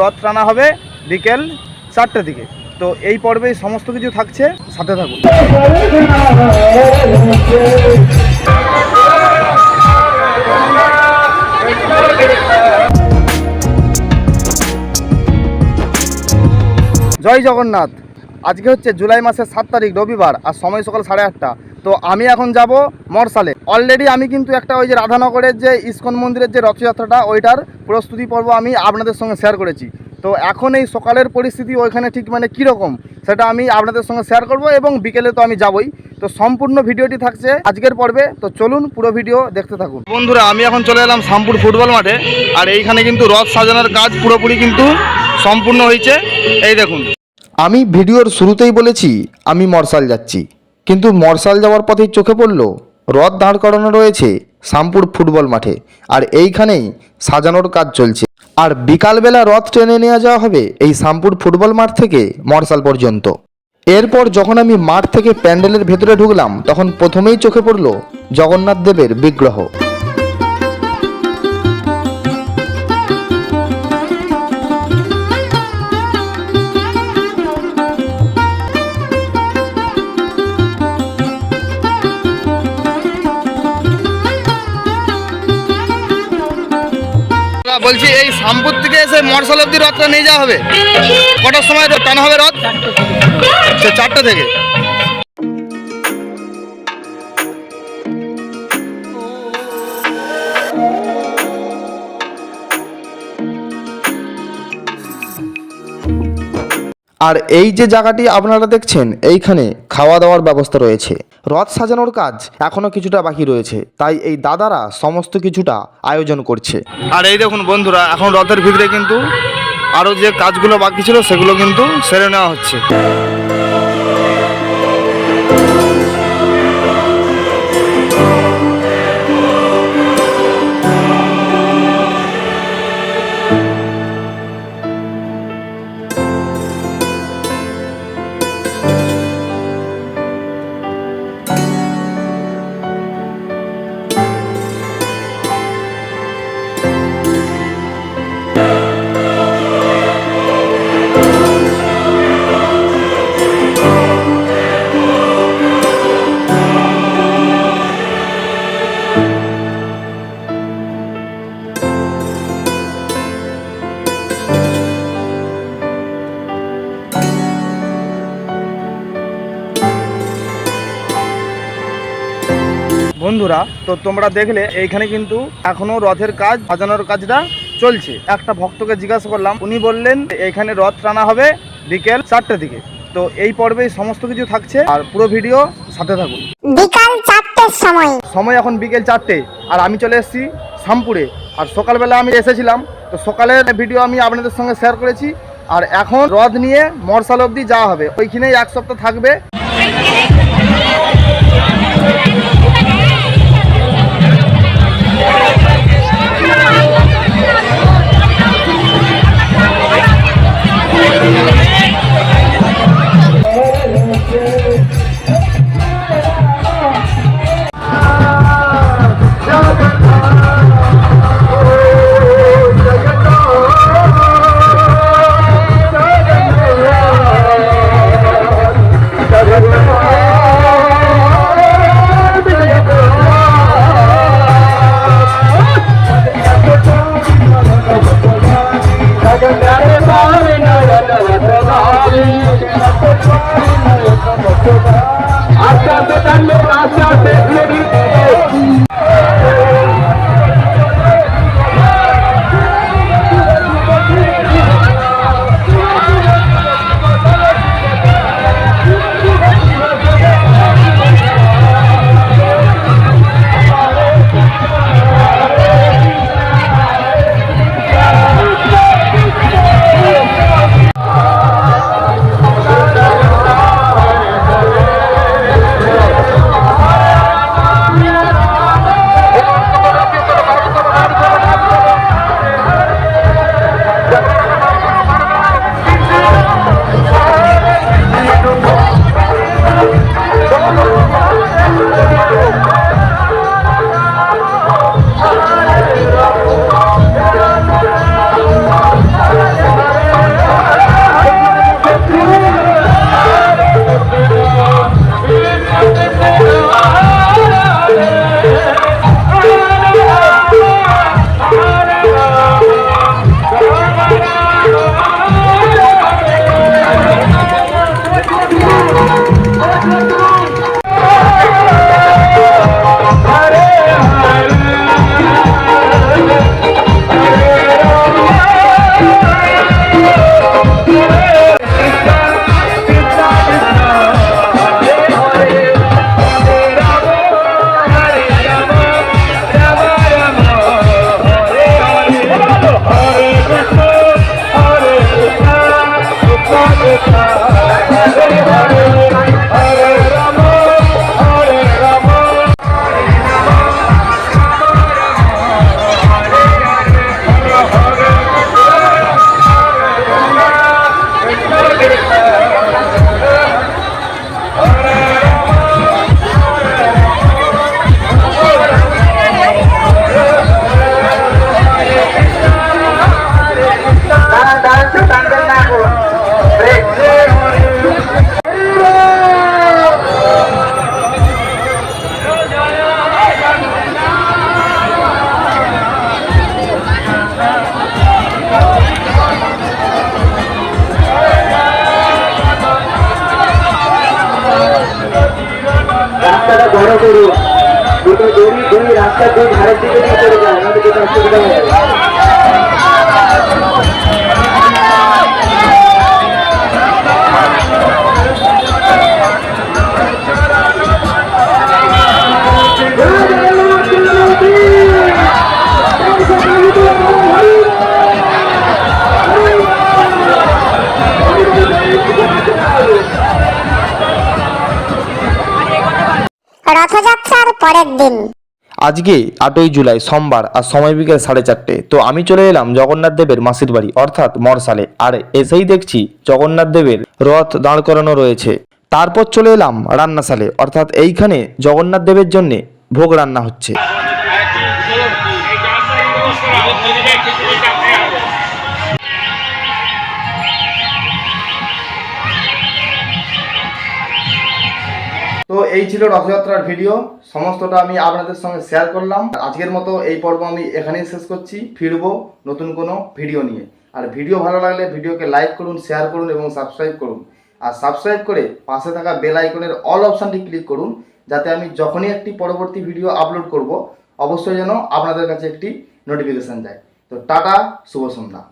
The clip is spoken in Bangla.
রথ টানা হবে বিকেল চারটে দিকে। তো এই পর্বে সমস্ত কিছু থাকছে, সাথে থাকুন। জয় জগন্নাথ। আজকে হচ্ছে জুলাই মাসের সাত তারিখ, রবিবার, আর সময় সকাল সাড়ে আটটা। তো আমি এখন যাব মরসালে। অলরেডি আমি কিন্তু একটা ওই যে রাধানগরের যে ইস্কন মন্দিরের যে রথযাত্রাটা, ওইটার প্রস্তুতি পর্ব আমি আপনাদের সঙ্গে শেয়ার করেছি। তো এখন এই সকালের পরিস্থিতি ওইখানে ঠিক মানে কীরকম, সেটা আমি আপনাদের সঙ্গে শেয়ার করব এবং বিকেলে তো আমি যাবই। তো সম্পূর্ণ ভিডিওটি থাকছে আজকের পর্বে, তো চলুন পুরো ভিডিও দেখতে থাকুন। বন্ধুরা, আমি এখন চলে এলাম শামপুর ফুটবল মাঠে, আর এইখানে কিন্তু রথ সাজানোর কাজ পুরোপুরি কিন্তু সম্পূর্ণ হয়েছে। এই দেখুন। আমি ভিডিওর শুরুতেই বলেছি, আমি মরসাল যাচ্ছি। কিন্তু মর্শাল যাওয়ার পথেই চোখে পড়ল, রথ দাঁড় করানো রয়েছে শামপুর ফুটবল মাঠে, আর এইখানেই সাজানোর কাজ চলছে। আর বিকালবেলা রথ ট্রেনে নিয়ে যাওয়া হবে এই শামপুর ফুটবল মাঠ থেকে মর্শাল পর্যন্ত। এরপর যখন আমি মাঠ থেকে প্যান্ডেলের ভেতরে ঢুকলাম, তখন প্রথমেই চোখে পড়ল জগন্নাথ দেবের বিগ্রহ। বলছি, এই শামপুর থেকে এসে মরসাল অব্দি রথটা নিয়ে যাওয়া হবে? কটার সময় টানা হবে রথ? চারটে থেকে। আর এই যে জায়গাটি আপনারা দেখছেন, এইখানে খাওয়া দাওয়ার ব্যবস্থা রয়েছে। রথ সাজানোর কাজ এখনও কিছুটা বাকি রয়েছে। তাই এই দাদারা সমস্ত কিছুটা আয়োজন করছে। আর এই দেখুন বন্ধুরা, এখন রথের ভিতরে কিন্তু আরও যে কাজগুলো বাকি ছিল সেগুলো কিন্তু সেরে নেওয়া হচ্ছে। বন্ধুরা তো তোমরা দেখলে এইখানে কিন্তু এখনও রথের কাজ সাজানোর কাজটা চলছে। একটা ভক্তকে জিজ্ঞাসা করলাম উনি বললেন এইখানে রথ টানা হবে বিকেল চারটে দিকে। তো এই পর্বে সমস্ত কিছু থাকছে আর পুরো ভিডিও সাথে থাকুন। বিকাল চারটের সময়। সময় এখন বিকেল চারটে আর আমি চলে এসেছি শামপুরে আর সকালবেলা আমি এসেছিলাম তো সকালের ভিডিও আমি আপনাদের সঙ্গে শেয়ার করেছি আর এখন রথ নিয়ে মরসাল অবধি যাওয়া হবে। ওইখানেই এক সপ্তাহ থাকবে। টান টানবেন না এখন ব্রেক রাস্তাটা বড় করুন। দুটো দড়ি দুই রাস্তার দুই ধারের দিকে নিয়ে চলে যায় আমাদের কোনো অসুবিধা হবে। রথযাত্রার পরের দিন। আজকে আটই জুলাই, সোমবার আর সময় বিকেল সাড়ে চারটে। তো আমি চলে এলাম জগন্নাথ দেবের মাসির বাড়ি, অর্থাৎ মরসালে। আর এসেই দেখছি জগন্নাথ দেবের রথ দাঁড় করানো রয়েছে। তারপর চলে এলাম রান্নাশালে, অর্থাৎ এইখানে জগন্নাথ দেবের জন্যে ভোগ রান্না হচ্ছে। এই ছিল রথযাত্রার ভিডিও। সমস্তটা আমি আপনাদের সঙ্গে শেয়ার করলাম। আজকের মতো এই পর্ব আমি এখানেই শেষ করছি। ফিরবো নতুন কোনো ভিডিও নিয়ে। আর ভিডিও ভালো লাগলে ভিডিওকে লাইক করুন শেয়ার করুন এবং সাবস্ক্রাইব করুন। আর সাবস্ক্রাইব করে পাশে থাকা বেল আইকনের অল অপশানটি ক্লিক করুন, যাতে আমি যখনই একটি পরবর্তী ভিডিও আপলোড করব, অবশ্যই যেন আপনাদের কাছে একটি নোটিফিকেশান যায়। তো টাটা, শুভ সন্ধ্যা।